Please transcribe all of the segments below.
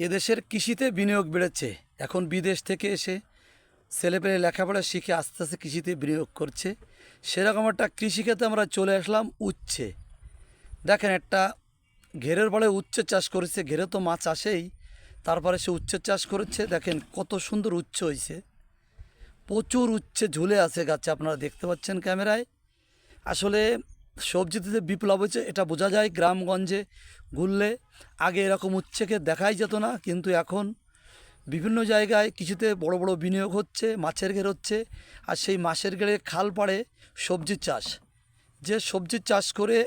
এদেশের কৃষিতে বিনিয়োগ বেড়েছে। এখন বিদেশ থেকে এসে ছেলেপেলে লেখাপড়া শিখে আস্তে আস্তে কৃষিতে বিনিয়োগ করছে। সেরকম একটা কৃষিক্ষেত্রে আমরা চলে আসলাম উচ্ছে। দেখেন একটা ঘেরের বলে উচ্ছে চাষ করেছে, ঘেরে তো মাছ আসেই। তারপরে সে উচ্ছে চাষ করেছে, দেখেন কত সুন্দর উচ্ছে হয়েছে প্রচুর উচ্ছে ঝুলে আছে গাছে, আপনারা দেখতে পাচ্ছেন ক্যামেরায়। আসলে সবজিতে বিপ্লব হয়েছে, এটা বোঝা যায়, গ্রামগঞ্জে ঘুরলে আগে এরকম উচ্ছেকে দেখাই যেত না, কিন্তু এখন বিভিন্ন জায়গায় কিছুতে বড় বড় বিনিয়োগ হচ্ছে, মাছের ঘের হচ্ছে, আর সেই মাছের ঘেরে খাল পাড়ে সবজির চাষ। যে সবজির চাষ করে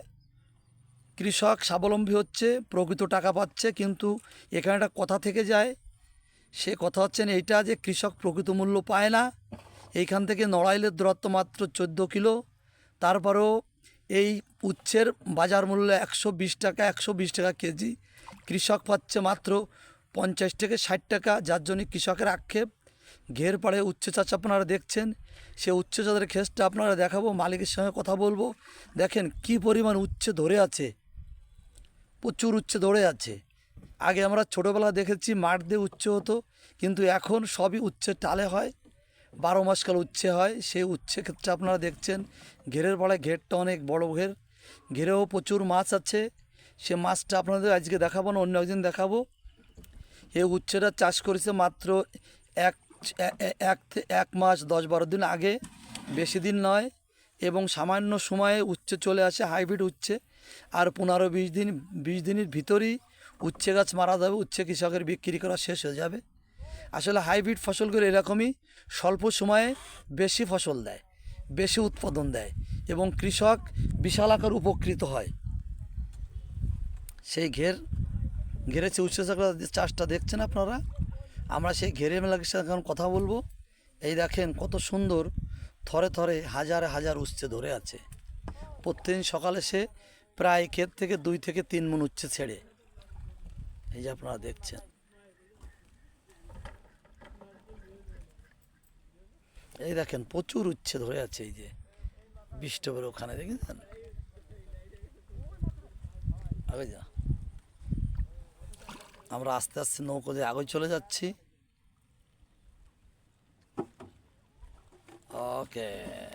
কৃষক স্বাবলম্বী হচ্ছে, প্রকৃত টাকা পাচ্ছে, কিন্তু এখানে একটা কথা থেকে যায়, সে কথা হচ্ছে না, এইটা যে কৃষক প্রকৃত মূল্য পায় না, এইখান থেকে নড়াইলের দূরত্ব মাত্র চোদ্দ কিলো, তারপরেও এই উচ্ছের বাজার মূল্য একশো বিশ টাকা, একশো বিশ টাকা কেজি। কৃষক পাচ্ছে মাত্র পঞ্চাশ থেকে ষাট টাকা, যার জন্য কৃষকের আক্ষেপ। ঘের পাড়ে উচ্ছে চাষ আপনারা দেখছেন। সে উচ্ছে চাষের ক্ষেতটা আপনারা দেখাবো, মালিকের সঙ্গে কথা বলব। দেখেন কি পরিমাণ উচ্ছে ধরে আছে। প্রচুর উচ্ছে ধরে আছে। আগে আমরা ছোটোবেলা দেখেছি মাঠ দিয়ে উচ্ছে হতো, কিন্তু এখন সবই উচ্ছে টালে হয়। বারো মাসকাল উচ্ছে হয়, সেই উচ্ছে ক্ষেত্রে আপনারা দেখছেন, ঘেরের পাড়ায় ঘেরটা অনেক বড় ঘের। ঘেরেও প্রচুর মাছ আছে। সে মাছটা আপনাদের আজকে দেখাবো না, অন্য একদিন দেখাবো। এই উচ্ছেটা চাষ করেছে মাত্র এক এক মাস, দশ বারো দিন আগে, বেশি দিন নয়, এবং সামান্য সময়ে উচ্ছে চলে আসে, হাইব্রিড উচ্ছে। আর পনেরো, বিশ দিন, বিশ দিনের ভিতরেই উচ্ছে গাছ মারা যাবে, উচ্ছে কৃষকের বিক্রি করা শেষ হয়ে যাবে। আসলে হাইব্রিড ফসলগুলো এরকমই স্বল্প সময়ে বেশি ফসল দেয়, বেশি উৎপাদন দেয় এবং কৃষক বিশাল আকার উপকৃত হয়। সেই ঘের ঘেরে উচ্ছে চাষটা- দেখছেন আপনারা, আমরা সেই ঘেরে মেলার সাথে এখন কথা বলব। এই দেখেন কত সুন্দর, থরে থরে হাজার হাজার উচ্ছে ধরে আছে। প্রত্যেকদিন সকালে সে প্রায় ক্ষেত থেকে দুই থেকে তিন মন উচ্ছে ছেড়ে। এই যে আপনারা দেখছেন। এই দেখেন প্রচুর উচ্ছে ধরে আছে এই যে বিষ্টবের ওখানে দেখেছেন? আগে যা। আমরা আস্তে আস্তে নৌকো দিয়ে আগে চলে যাচ্ছি। ওকে।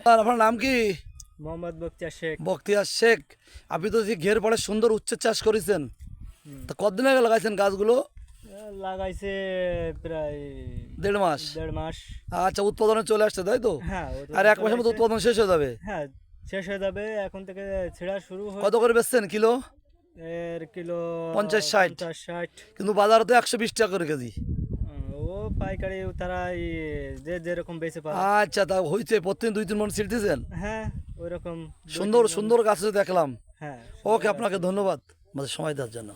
আপনার নাম কি? মোহাম্মদ বক্তিয়ার শেখ। বখতিয়ার শেখ। আপনি তো ঘের পরে সুন্দর উচ্ছে চাষ করেছেন। তা কতদিন আগে লাগাইছেন গাছগুলো? লাগাইছে প্রায় দেড় মাস। দেড় মাস। আচ্ছা উৎপাদনে চলে আসছে তাই তো? হ্যাঁ আর এক মাসের মতো উৎপাদন শেষ হয়ে যাবে? হ্যাঁ শেষ হয়ে যাবে। এখন থেকে ছেঁড়া শুরু কত করে বেচছেন? কিলো? এর কিলো পঞ্চাশ, ষাট। ষাট। কিন্তু বাজারে তো একশো বিশ টাকা করে কেজি। ও পাইকারি তারা যে যেরকম বেঁচে পারে আচ্ছা তা হয়েছে প্রতিদিন দুই তিন মন ছিটতেছেন হ্যাঁ ওই রকম সুন্দর সুন্দর গাছ দেখলাম। হ্যাঁ ওকে আপনাকে ধন্যবাদ। আমাদের সময় দেওয়ার জন্য।